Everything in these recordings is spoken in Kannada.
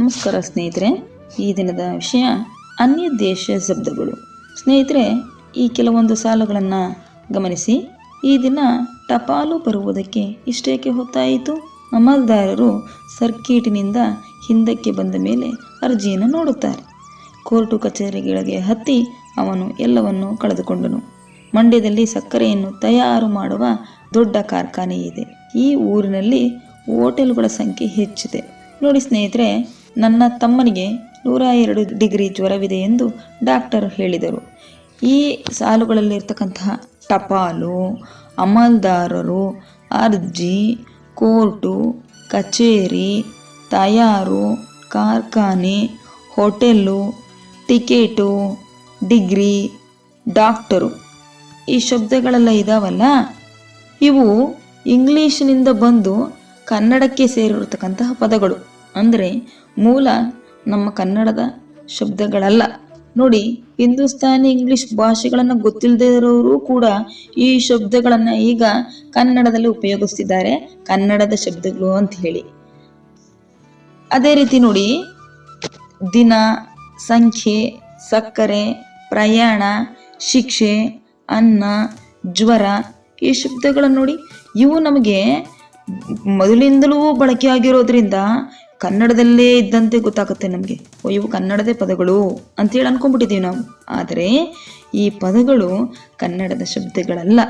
ನಮಸ್ಕಾರ ಸ್ನೇಹಿತರೆ, ಈ ದಿನದ ವಿಷಯ ಅನ್ಯ ದೇಶ ಶಬ್ದಗಳು. ಸ್ನೇಹಿತರೆ, ಈ ಕೆಲವೊಂದು ಸಾಲುಗಳನ್ನು ಗಮನಿಸಿ. ಈ ದಿನ ಟಪಾಲು ಬರುವುದಕ್ಕೆ ಇಷ್ಟೇಕೆ ಹೊತ್ತಾಯಿತು ಅಮಲ್ದಾರರು ಸರ್ಕೀಟಿನಿಂದ ಹಿಂದಕ್ಕೆ ಬಂದ ಮೇಲೆ ಅರ್ಜಿಯನ್ನು ನೋಡುತ್ತಾರೆ. ಕೋರ್ಟು ಕಚೇರಿಗಳಿಗೆ ಹತ್ತಿ ಅವನು ಎಲ್ಲವನ್ನೂ ಕಳೆದುಕೊಂಡನು. ಮಂಡ್ಯದಲ್ಲಿ ಸಕ್ಕರೆಯನ್ನು ತಯಾರು ಮಾಡುವ ದೊಡ್ಡ ಕಾರ್ಖಾನೆ ಇದೆ. ಈ ಊರಿನಲ್ಲಿ ಹೋಟೆಲ್ಗಳ ಸಂಖ್ಯೆ ಹೆಚ್ಚಿದೆ. ನೋಡಿ ಸ್ನೇಹಿತರೆ ನನ್ನ ತಮ್ಮನಿಗೆ ನೂರ ಎರಡು ಡಿಗ್ರಿ ಜ್ವರವಿದೆ ಎಂದು ಡಾಕ್ಟರ್ ಹೇಳಿದರು. ಈ ಸಾಲುಗಳಲ್ಲಿರ್ತಕ್ಕಂತಹ ಟಪಾಲು, ಅಮಲ್ದಾರರು, ಅರ್ಜಿ, ಕೋರ್ಟು, ಕಚೇರಿ, ತಯಾರು, ಕಾರ್ಖಾನೆ ಹೋಟೆಲ್ಲು ಟಿಕೆಟು, ಡಿಗ್ರಿ, ಡಾಕ್ಟರು. ಈ ಶಬ್ದಗಳೆಲ್ಲ ಇದಾವಲ್ಲ? ಇವು ಇಂಗ್ಲೀಷಿನಿಂದ ಬಂದು ಕನ್ನಡಕ್ಕೆ ಸೇರಿರತಕ್ಕಂತಹ ಪದಗಳು. ಅಂದರೆ ಮೂಲ ನಮ್ಮ ಕನ್ನಡದ ಶಬ್ದಗಳಲ್ಲ. ನೋಡಿ, ಹಿಂದೂಸ್ತಾನಿ ಇಂಗ್ಲಿಷ್ ಭಾಷೆಗಳನ್ನು ಗೊತ್ತಿಲ್ಲದೆ ಇರೋರು ಕೂಡ ಈ ಶಬ್ದಗಳನ್ನು ಈಗ ಕನ್ನಡದಲ್ಲಿ ಉಪಯೋಗಿಸ್ತಿದ್ದಾರೆ, ಕನ್ನಡದ ಶಬ್ದಗಳು ಅಂತ ಹೇಳಿ. ಅದೇ ರೀತಿ ನೋಡಿ, ದಿನ, ಸಂಖ್ಯೆ, ಸಕ್ಕರೆ, ಪ್ರಯಾಣ, ಶಿಕ್ಷೆ, ಅನ್ನ, ಜ್ವರ, ಈ ಶಬ್ದಗಳನ್ನು ನೋಡಿ, ಇವು ನಮಗೆ ಮೊದಲಿಂದಲೂ ಬಳಕೆ ಆಗಿರೋದ್ರಿಂದ ಕನ್ನಡದಲ್ಲೇ ಇದ್ದಂತೆ ಗೊತ್ತಾಗುತ್ತೆ ನಮಗೆ. ಓ, ಇವು ಕನ್ನಡದೇ ಪದಗಳು ಅಂತೇಳಿ ಅನ್ಕೊಂಡ್ಬಿಟ್ಟಿದ್ದೀವಿ ನಾವು. ಆದರೆ ಈ ಪದಗಳು ಕನ್ನಡದ ಶಬ್ದಗಳಲ್ಲ.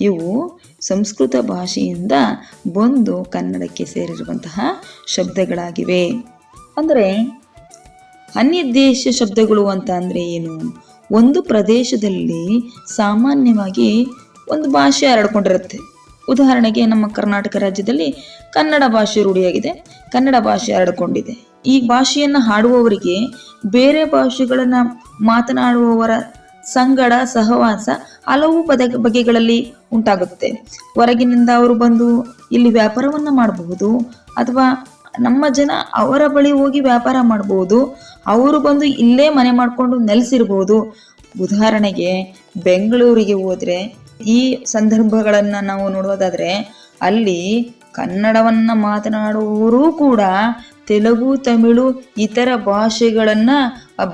ಇವು ಸಂಸ್ಕೃತ ಭಾಷೆಯಿಂದ ಬಂದು ಕನ್ನಡಕ್ಕೆ ಸೇರಿರುವಂತಹ ಶಬ್ದಗಳಾಗಿವೆ. ಅಂದರೆ ಅನ್ಯ ದೇಶ ಶಬ್ದಗಳು ಅಂತ ಅಂದರೆ ಏನು? ಒಂದು ಪ್ರದೇಶದಲ್ಲಿ ಸಾಮಾನ್ಯವಾಗಿ ಒಂದು ಭಾಷೆ ಹರಡ್ಕೊಂಡಿರುತ್ತೆ. ಉದಾಹರಣೆಗೆ ನಮ್ಮ ಕರ್ನಾಟಕ ರಾಜ್ಯದಲ್ಲಿ ಕನ್ನಡ ಭಾಷೆ ರೂಢಿಯಾಗಿದೆ. ಕನ್ನಡ ಭಾಷೆ ಹರಡಿಕೊಂಡಿದೆ. ಈ ಭಾಷೆಯನ್ನು ಹಾಡುವವರಿಗೆ ಬೇರೆ ಭಾಷೆಗಳನ್ನು ಮಾತನಾಡುವವರ ಸಂಗಡ ಸಹವಾಸ ಹಲವು ಪದ ಬಗೆಗಳಲ್ಲಿ ಉಂಟಾಗುತ್ತೆ. ಹೊರಗಿನಿಂದ ಅವರು ಬಂದು ಇಲ್ಲಿ ವ್ಯಾಪಾರವನ್ನು ಮಾಡಬಹುದು ಅಥವಾ ನಮ್ಮ ಜನ ಅವರ ಬಳಿ ಹೋಗಿ ವ್ಯಾಪಾರ ಮಾಡಬಹುದು, ಅವರು ಬಂದು ಇಲ್ಲೇ ಮನೆ ಮಾಡಿಕೊಂಡು ನೆಲೆಸಿರ್ಬೋದು ಉದಾಹರಣೆಗೆ ಬೆಂಗಳೂರಿಗೆ ಹೋದ್ರೆ ಈ ಸಂದರ್ಭಗಳನ್ನ ನಾವು ನೋಡೋದಾದ್ರೆ ಅಲ್ಲಿ ಕನ್ನಡವನ್ನ ಮಾತನಾಡುವವರು ಕೂಡ ತೆಲುಗು, ತಮಿಳು, ಇತರ ಭಾಷೆಗಳನ್ನ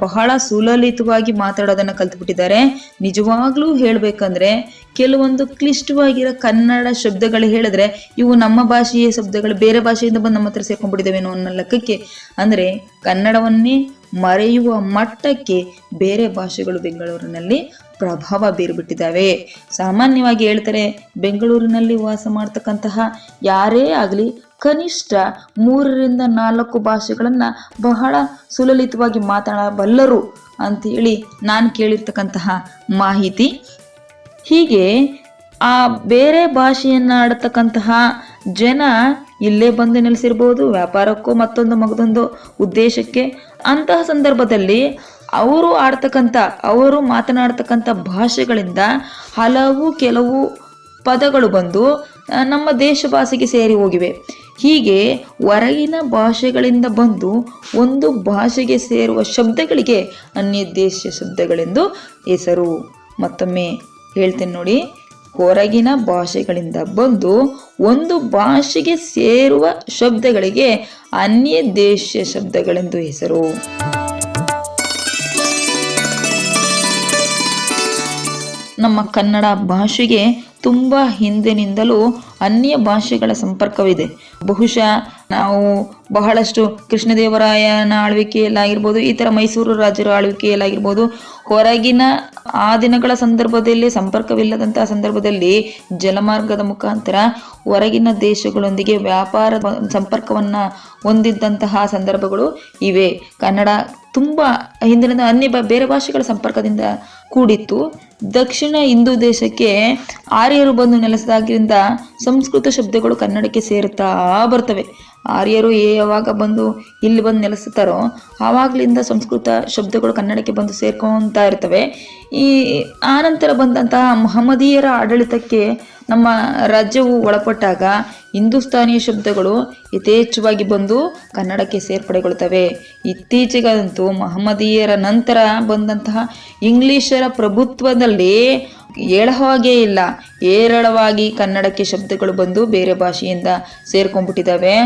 ಬಹಳ ಸುಲಲಿತವಾಗಿ ಮಾತಾಡೋದನ್ನ ಕಲ್ತ್ಬಿಟ್ಟಿದ್ದಾರೆ. ನಿಜವಾಗ್ಲೂ ಹೇಳ್ಬೇಕಂದ್ರೆ, ಕೆಲವೊಂದು ಕ್ಲಿಷ್ಟವಾಗಿರೋ ಕನ್ನಡ ಶಬ್ದಗಳು ಹೇಳಿದ್ರೆ, ಇವು ನಮ್ಮ ಭಾಷೆಯ ಶಬ್ದಗಳು, ಬೇರೆ ಭಾಷೆಯಿಂದ ಬಂದು ನಮ್ಮ ಹತ್ರ ಸೇರ್ಕೊಂಡ್ಬಿಟ್ಟಿದ್ದಾವೇನೋ ಅನ್ನೋ ಲೆಕ್ಕಕ್ಕೆ. ಅಂದ್ರೆ, ಕನ್ನಡವನ್ನೇ ಮರೆಯುವ ಮಟ್ಟಕ್ಕೆ ಬೇರೆ ಭಾಷೆಗಳು ಬೆಂಗಳೂರಿನಲ್ಲಿ ಪ್ರಭಾವ ಬೀರ್ಬಿಟ್ಟಿದ್ದಾವೆ. ಸಾಮಾನ್ಯವಾಗಿ ಹೇಳ್ತಾರೆ, ಬೆಂಗಳೂರಿನಲ್ಲಿ ವಾಸ ಮಾಡ್ತಕ್ಕಂತಹ ಯಾರೇ ಆಗಲಿ ಕನಿಷ್ಠ ಮೂರರಿಂದ ನಾಲ್ಕು ಭಾಷೆಗಳನ್ನು ಬಹಳ ಸುಲಲಿತವಾಗಿ ಮಾತನಾಡಬಲ್ಲರು ಅಂತೇಳಿ ನಾನು ಕೇಳಿರ್ತಕ್ಕಂತಹ ಮಾಹಿತಿ. ಹೀಗೆ ಆ ಬೇರೆ ಭಾಷೆಯನ್ನು ಆಡತಕ್ಕಂತಹ ಜನ ಇಲ್ಲೇ ಬಂದು ನೆಲೆಸಿರ್ಬೋದು, ವ್ಯಾಪಾರಕ್ಕೂ ಮತ್ತೊಂದು ಮಗದೊಂದು ಉದ್ದೇಶಕ್ಕೆ ಅಂತಹ ಸಂದರ್ಭದಲ್ಲಿ ಅವರು ಆಡ್ತಕ್ಕಂಥ, ಅವರು ಮಾತನಾಡ್ತಕ್ಕಂಥ ಭಾಷೆಗಳಿಂದ ಹಲವು ಕೆಲವು ಪದಗಳು ಬಂದು ನಮ್ಮ ದೇಶ ಭಾಷೆಗೆ ಸೇರಿ ಹೋಗಿವೆ. ಹೀಗೆ ಹೊರಗಿನ ಭಾಷೆಗಳಿಂದ ಬಂದು ಒಂದು ಭಾಷೆಗೆ ಸೇರುವ ಶಬ್ದಗಳಿಗೆ ಅನ್ಯ ದೇಶ ಶಬ್ದಗಳೆಂದು ಹೆಸರು. ಮತ್ತೊಮ್ಮೆ ಹೇಳ್ತೇನೆ ನೋಡಿ, ಹೊರಗಿನ ಭಾಷೆಗಳಿಂದ ಬಂದು ಒಂದು ಭಾಷೆಗೆ ಸೇರುವ ಶಬ್ದಗಳಿಗೆ ಅನ್ಯ ದೇಶ ಶಬ್ದಗಳೆಂದು ಹೆಸರು. ನಮ್ಮ ಕನ್ನಡ ಭಾಷೆಗೆ ತುಂಬ ಹಿಂದಿನಿಂದಲೂ ಅನ್ಯ ಭಾಷೆಗಳ ಸಂಪರ್ಕವಿದೆ. ಬಹುಶಃ ನಾವು ಬಹಳಷ್ಟು ಕೃಷ್ಣದೇವರಾಯನ ಆಳ್ವಿಕೆಯಲ್ಲಾಗಿರ್ಬೋದು ಈ ಥರ ಮೈಸೂರು ರಾಜರ ಆಳ್ವಿಕೆಯಲ್ಲಾಗಿರ್ಬೋದು, ಹೊರಗಿನ ಆ ದಿನಗಳ ಸಂದರ್ಭದಲ್ಲಿ ಸಂಪರ್ಕವಿಲ್ಲದಂತಹ ಸಂದರ್ಭದಲ್ಲಿ ಜಲಮಾರ್ಗದ ಮುಖಾಂತರ ಹೊರಗಿನ ದೇಶಗಳೊಂದಿಗೆ ವ್ಯಾಪಾರ ಸಂಪರ್ಕವನ್ನು ಹೊಂದಿದ್ದಂತಹ ಸಂದರ್ಭಗಳು ಇವೆ. ಕನ್ನಡ ತುಂಬ ಹಿಂದಿನಿಂದ ಅನ್ಯ ಬೇರೆ ಭಾಷೆಗಳ ಸಂಪರ್ಕದಿಂದ ಕೂಡಿತ್ತು. ದಕ್ಷಿಣ ಹಿಂದೂ ದೇಶಕ್ಕೆ ಆರ್ಯರು ಬಂದು ನೆಲೆಸಿದಾಗಿಂದ ಸಂಸ್ಕೃತ ಶಬ್ದಗಳು ಕನ್ನಡಕ್ಕೆ ಸೇರುತ್ತಾ ಬರ್ತವೆ. ಆರ್ಯರು ಏ ಯಾವಾಗ ಬಂದು ಇಲ್ಲಿ ಬಂದು ನೆಲೆಸುತ್ತಾರೋ ಆವಾಗಲಿಂದ ಸಂಸ್ಕೃತ ಶಬ್ದಗಳು ಕನ್ನಡಕ್ಕೆ ಬಂದು ಸೇರ್ಕೊತಾ ಇರ್ತವೆ. ಈ ಆನಂತರ ಬಂದಂತಹ ಮಹಮ್ಮದೀಯರ ಆಡಳಿತಕ್ಕೆ ನಮ್ಮ ರಾಜ್ಯವು ಒಳಪಟ್ಟಾಗ ಹಿಂದೂಸ್ತಾನಿ ಶಬ್ದಗಳು ಯಥೇಚ್ಛವಾಗಿ ಬಂದು ಕನ್ನಡಕ್ಕೆ ಸೇರ್ಪಡೆಗೊಳ್ತವೆ. ಇತ್ತೀಚೆಗಂತೂ ಮಹಮ್ಮದೀಯರ ನಂತರ ಬಂದಂತಹ ಇಂಗ್ಲಿಷರ ಪ್ರಭುತ್ವದಲ್ಲಿ ಹೇಳಹಾಗೆ ಇಲ್ಲ. ಹೇರಳವಾಗಿ ಕನ್ನಡಕ್ಕೆ ಶಬ್ದಗಳು ಬಂದು ಬೇರೆ ಭಾಷೆಯಿಂದ ಸೇರ್ಕೊಂಡ್ಬಿಟ್ಟಿದ್ದಾವೆ.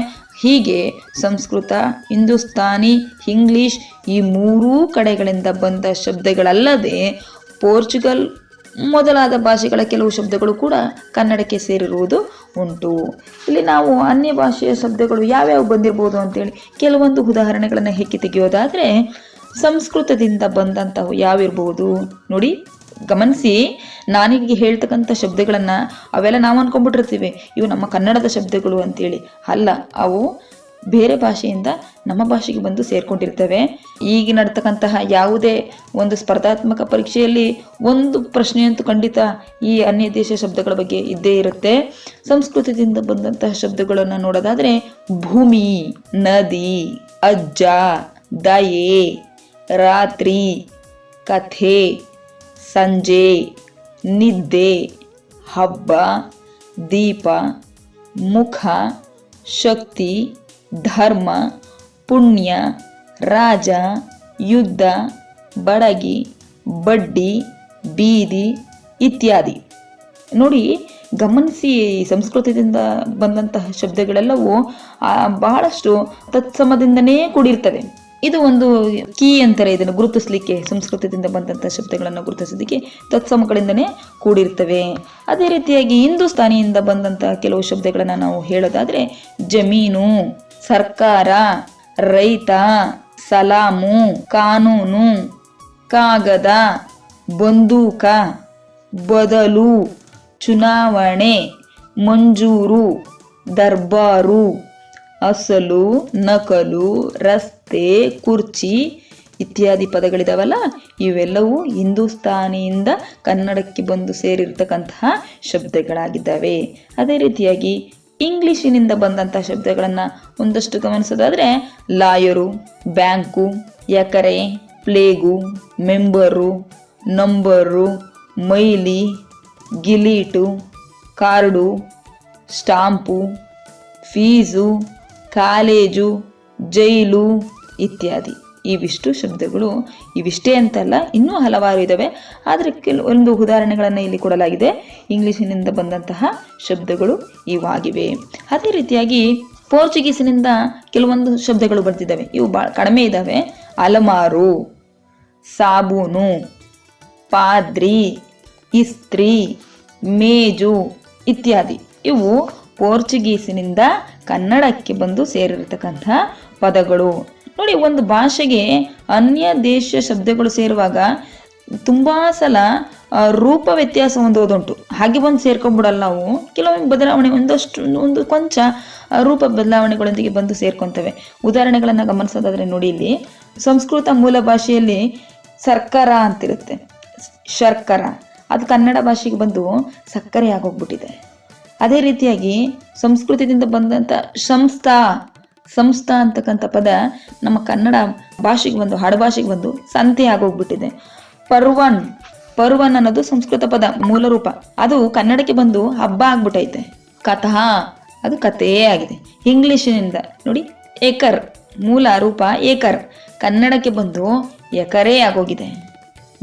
ಹೀಗೆ ಸಂಸ್ಕೃತ, ಹಿಂದೂಸ್ತಾನಿ, ಇಂಗ್ಲಿಷ್ ಈ ಮೂರೂ ಕಡೆಗಳಿಂದ ಬಂದ ಶಬ್ದಗಳಲ್ಲದೆ ಪೋರ್ಚುಗಲ್ ಮೊದಲಾದ ಭಾಷೆಗಳ ಕೆಲವು ಶಬ್ದಗಳು ಕೂಡ ಕನ್ನಡಕ್ಕೆ ಸೇರಿರುವುದು ಉಂಟು. ಇಲ್ಲಿ ನಾವು ಅನ್ಯ ಭಾಷೆಯ ಶಬ್ದಗಳು ಯಾವ್ಯಾವ ಬಂದಿರ್ಬೋದು ಅಂತೇಳಿ ಕೆಲವೊಂದು ಉದಾಹರಣೆಗಳನ್ನು ಹೆಕ್ಕಿ ತೆಗೆಯೋದಾದರೆ, ಸಂಸ್ಕೃತದಿಂದ ಬಂದಂಥವು ಯಾವಿರ್ಬೋದು? ನೋಡಿ, ಗಮನಿಸಿ, ನಾನೀಗ ಹೇಳ್ತಕ್ಕಂಥ ಶಬ್ದಗಳನ್ನು ಅವೆಲ್ಲ ನಾವು ಅನ್ಕೊಂಡ್ಬಿಟ್ಟಿರ್ತೀವಿ ಇವು ನಮ್ಮ ಕನ್ನಡದ ಶಬ್ದಗಳು ಅಂತೇಳಿ. ಅಲ್ಲ, ಅವು ಬೇರೆ ಭಾಷೆಯಿಂದ ನಮ್ಮ ಭಾಷೆಗೆ ಬಂದು ಸೇರ್ಕೊಂಡಿರ್ತವೆ. ಈಗ ನಡ್ತಕ್ಕಂತಹ ಯಾವುದೇ ಒಂದು ಸ್ಪರ್ಧಾತ್ಮಕ ಪರೀಕ್ಷೆಯಲ್ಲಿ ಒಂದು ಪ್ರಶ್ನೆಯಂತೂ ಖಂಡಿತ ಈ ಅನ್ಯ ದೇಶ ಶಬ್ದಗಳ ಬಗ್ಗೆ ಇದ್ದೇ ಇರುತ್ತೆ. ಸಂಸ್ಕೃತದಿಂದ ಬಂದಂತಹ ಶಬ್ದಗಳನ್ನು ನೋಡೋದಾದರೆ ಭೂಮಿ, ನದಿ, ಅಜ್ಜ, ದಯೆ, ರಾತ್ರಿ, ಕಥೆ, ಸಂಜೆ, ನಿದ್ದೆ, ಹಬ್ಬ, ದೀಪ, ಮುಖ, ಶಕ್ತಿ ಧರ್ಮ, ಪುಣ್ಯ, ರಾಜ, ಯುದ್ಧ, ಬಡಗಿ, ಬಡ್ಡಿ, ಬೀದಿ ಇತ್ಯಾದಿ. ನೋಡಿ, ಗಮನಿಸಿ ಸಂಸ್ಕೃತದಿಂದ ಬಂದಂತಹ ಶಬ್ದಗಳೆಲ್ಲವೂ ಬಹಳಷ್ಟು ತತ್ಸಮದಿಂದನೇ ಕೂಡಿರ್ತವೆ ಇದು ಒಂದು ಕೀ ಅಂತಾರೆ ಇದನ್ನು ಗುರುತಿಸಲಿಕ್ಕೆ ಸಂಸ್ಕೃತದಿಂದ ಬಂದಂತಹ ಶಬ್ದಗಳನ್ನು ಗುರುತಿಸೋದಕ್ಕೆ ತತ್ಸಮಗಳಿಂದನೇ ಕೂಡಿರ್ತವೆ. ಅದೇ ರೀತಿಯಾಗಿ ಹಿಂದೂಸ್ತಾನಿಯಿಂದ ಬಂದಂತಹ ಕೆಲವು ಶಬ್ದಗಳನ್ನು ನಾವು ಹೇಳೋದಾದರೆ ಜಮೀನು. ಸರ್ಕಾರ, ರೈತ, ಸಲಾಮು, ಕಾನೂನು, ಕಾಗದ, ಬಂದೂಕ, ಬದಲು, ಚುನಾವಣೆ, ಮಂಜೂರು, ದರ್ಬಾರು, ಅಸಲು, ನಕಲು, ರಸ್ತೆ, ಕುರ್ಚಿ ಇತ್ಯಾದಿ ಪದಗಳಿದಾವಲ್ಲ, ಇವೆಲ್ಲವೂ ಹಿಂದೂಸ್ತಾನಿಯಿಂದ ಕನ್ನಡಕ್ಕೆ ಬಂದು ಸೇರಿರ್ತಕ್ಕಂತಹ ಶಬ್ದಗಳಾಗಿದ್ದಾವೆ. ಅದೇ ರೀತಿಯಾಗಿ ಇಂಗ್ಲಿಶಿನಿಂದ ಬಂದಂತಹ ಶಬ್ದಗಳನ್ನು ಒಂದಷ್ಟು ಗಮನಿಸೋದಾದರೆ ಲಾಯರು, ಬ್ಯಾಂಕು, ಎಕರೆ, plague, member, number, mile, gilt, card, stamp, fees, college, jail ಇತ್ಯಾದಿ. ಇವಿಷ್ಟು ಶಬ್ದಗಳು ಇವಿಷ್ಟೇ ಅಂತಲ್ಲ ಇನ್ನೂ ಹಲವಾರು ಇದ್ದಾವೆ ಆದರೆ ಕೆಲವೊಂದು ಉದಾಹರಣೆಗಳನ್ನು ಇಲ್ಲಿ ಕೊಡಲಾಗಿದೆ. ಇಂಗ್ಲೀಷಿನಿಂದ ಬಂದಂತಹ ಶಬ್ದಗಳು ಇವಾಗಿವೆ. ಅದೇ ರೀತಿಯಾಗಿ ಪೋರ್ಚುಗೀಸಿನಿಂದ ಕೆಲವೊಂದು ಶಬ್ದಗಳು ಬರ್ತಿದ್ದಾವೆ ಇವು ಭಾಳ ಕಡಿಮೆ ಇದ್ದಾವೆ ಅಲಮಾರು, ಸಾಬೂನು, ಪಾದ್ರಿ, ಇಸ್ತ್ರಿ, ಮೇಜು ಇತ್ಯಾದಿ. ಇವು ಪೋರ್ಚುಗೀಸಿನಿಂದ ಕನ್ನಡಕ್ಕೆ ಬಂದು ಸೇರಿರತಕ್ಕಂತಹ ಪದಗಳು. ನೋಡಿ, ಒಂದು ಭಾಷೆಗೆ ಅನ್ಯ ದೇಶ ಶಬ್ದಗಳು ಸೇರುವಾಗ ತುಂಬ ಸಲ ರೂಪ ವ್ಯತ್ಯಾಸ ಹೊಂದೋದುಂಟು. ಹಾಗೆ ಬಂದು ಸೇರ್ಕೊಂಡ್ಬಿಡಲ್ಲ ನಾವು. ಕೆಲವೊಮ್ಮೆ ಬದಲಾವಣೆ, ಒಂದಷ್ಟು, ಒಂದು ಕೊಂಚ ರೂಪ ಬದಲಾವಣೆಗಳೊಂದಿಗೆ ಬಂದು ಸೇರ್ಕೊತವೆ. ಉದಾಹರಣೆಗಳನ್ನು ಗಮನಿಸೋದಾದ್ರೆ ನೋಡಿ ಇಲ್ಲಿ. ಸಂಸ್ಕೃತ ಮೂಲ ಭಾಷೆಯಲ್ಲಿ ಸರ್ಕಾರ ಅಂತಿರುತ್ತೆ. ಶರ್ಕರ. ಅದು ಕನ್ನಡ ಭಾಷೆಗೆ ಬಂದು ಸಕ್ಕರೆ ಆಗೋಗ್ಬಿಟ್ಟಿದೆ ಅದೇ ರೀತಿಯಾಗಿ ಸಂಸ್ಕೃತದಿಂದ ಬಂದಂಥ ಸಂಸ್ಥಾ ಸಂಸ್ಥಾ ಅಂತಕ್ಕಂಥ ಪದ ನಮ್ಮ ಕನ್ನಡ ಭಾಷೆಗೆ ಬಂದು ಹಾಡುಭಾಷೆಗೆ ಬಂದು ಸಂತೆ ಆಗೋಗ್ಬಿಟ್ಟಿದೆ. ಪರ್ವನ್ ಪರ್ವನ್ ಅನ್ನೋದು ಸಂಸ್ಕೃತ ಪದ, ಮೂಲ ರೂಪ. ಅದು ಕನ್ನಡಕ್ಕೆ ಬಂದು ಹಬ್ಬ ಆಗ್ಬಿಟ್ಟೈತೆ ಕಥಾ, ಅದು ಕಥೆಯೇ ಆಗಿದೆ. ಇಂಗ್ಲಿಷಿನಿಂದ, ನೋಡಿ, ಏಕರ್, ಮೂಲ ರೂಪ ಏಕರ್. ಕನ್ನಡಕ್ಕೆ ಬಂದು ಎಕರೇ ಆಗೋಗಿದೆ.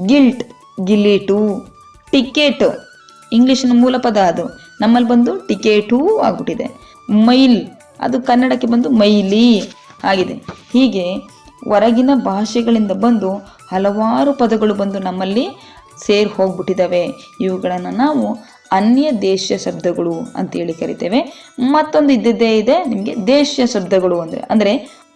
Guilt, ಗಿಲೀಟು, ticket. ಇಂಗ್ಲಿಷಿನ ಮೂಲ ಪದ ಅದು. ನಮ್ಮಲ್ಲಿ ಬಂದು ಟಿಕೆಟೂ ಆಗ್ಬಿಟ್ಟಿದೆ. ಮೈಲ್ ಅದು ಕನ್ನಡಕ್ಕೆ ಬಂದು ಮೈಲಿ ಆಗಿದೆ. ಹೀಗೆ ಹೊರಗಿನ ಭಾಷೆಗಳಿಂದ ಬಂದು ಹಲವಾರು ಪದಗಳು ಬಂದು ನಮ್ಮಲ್ಲಿ ಸೇರಿ ಹೋಗ್ಬಿಟ್ಟಿದ್ದಾವೆ. ಇವುಗಳನ್ನು ನಾವು ಅನ್ಯ ದೇಶ ಶಬ್ದಗಳು ಅಂತೇಳಿ ಕರಿತೇವೆ. ಮತ್ತೊಂದು ಇದ್ದಿದ್ದೇ ಇದೆ, ನಿಮಗೆ ದೇಶೀಯ ಶಬ್ದಗಳು ಅಂದರೆ ಅಂದರೆ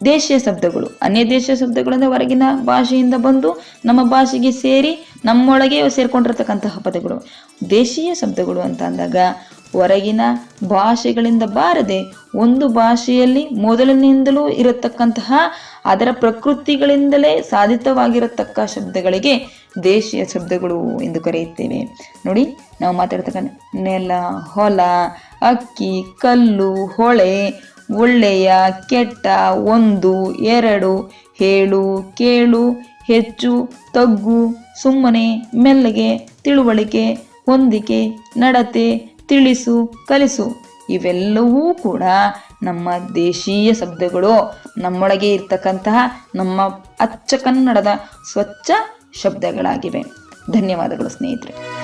ದೇಶೀಯ ಶಬ್ದಗಳು. ಅನ್ಯ ದೇಶ ಶಬ್ದಗಳು ಅಂದರೆ ಹೊರಗಿನ ಭಾಷೆಯಿಂದ ಬಂದು ನಮ್ಮ ಭಾಷೆಗೆ ಸೇರಿ ನಮ್ಮೊಳಗೆ ಸೇರ್ಕೊಂಡಿರ್ತಕ್ಕಂತಹ ಪದಗಳು. ದೇಶೀಯ ಶಬ್ದಗಳು ಅಂತ ಅಂದಾಗ ಹೊರಗಿನ ಭಾಷೆಗಳಿಂದ ಬಾರದೆ ಒಂದು ಭಾಷೆಯಲ್ಲಿ ಮೊದಲಿನಿಂದಲೂ ಇರತಕ್ಕಂತಹ ಅದರ ಪ್ರಕೃತಿಗಳಿಂದಲೇ ಸಾಧಿತವಾಗಿರತಕ್ಕ ಶಬ್ದಗಳಿಗೆ ದೇಶೀಯ ಶಬ್ದಗಳು ಎಂದು ಕರೆಯುತ್ತೇವೆ. ನೋಡಿ, ನಾವು ಮಾತಾಡ್ತಕ್ಕಂಥ ನೆಲ, ಹೊಲ, ಅಕ್ಕಿ, ಕಲ್ಲು, ಹೊಳೆ, ಒಳ್ಳೆಯ, ಕೆಟ್ಟ, ಒಂದು, ಎರಡು ಹೇಳು ಕೇಳು, ಹೆಚ್ಚು, ತಗ್ಗು, ಸುಮ್ಮನೆ, ಮೆಲ್ಲಗೆ, ತಿಳುವಳಿಕೆ, ಹೊಂದಿಕೆ, ನಡತೆ ತಿಳಿಸು, ಕಲಿಸು. ಇವೆಲ್ಲವೂ ಕೂಡ ನಮ್ಮ ದೇಶೀಯ ಶಬ್ದಗಳು. ನಮ್ಮೊಳಗೆ ಇರ್ತಕ್ಕಂತಹ ನಮ್ಮ ಅಚ್ಚ ಕನ್ನಡದ ಸ್ವಚ್ಛ ಶಬ್ದಗಳಾಗಿವೆ. ಧನ್ಯವಾದಗಳು ಸ್ನೇಹಿತರೆ.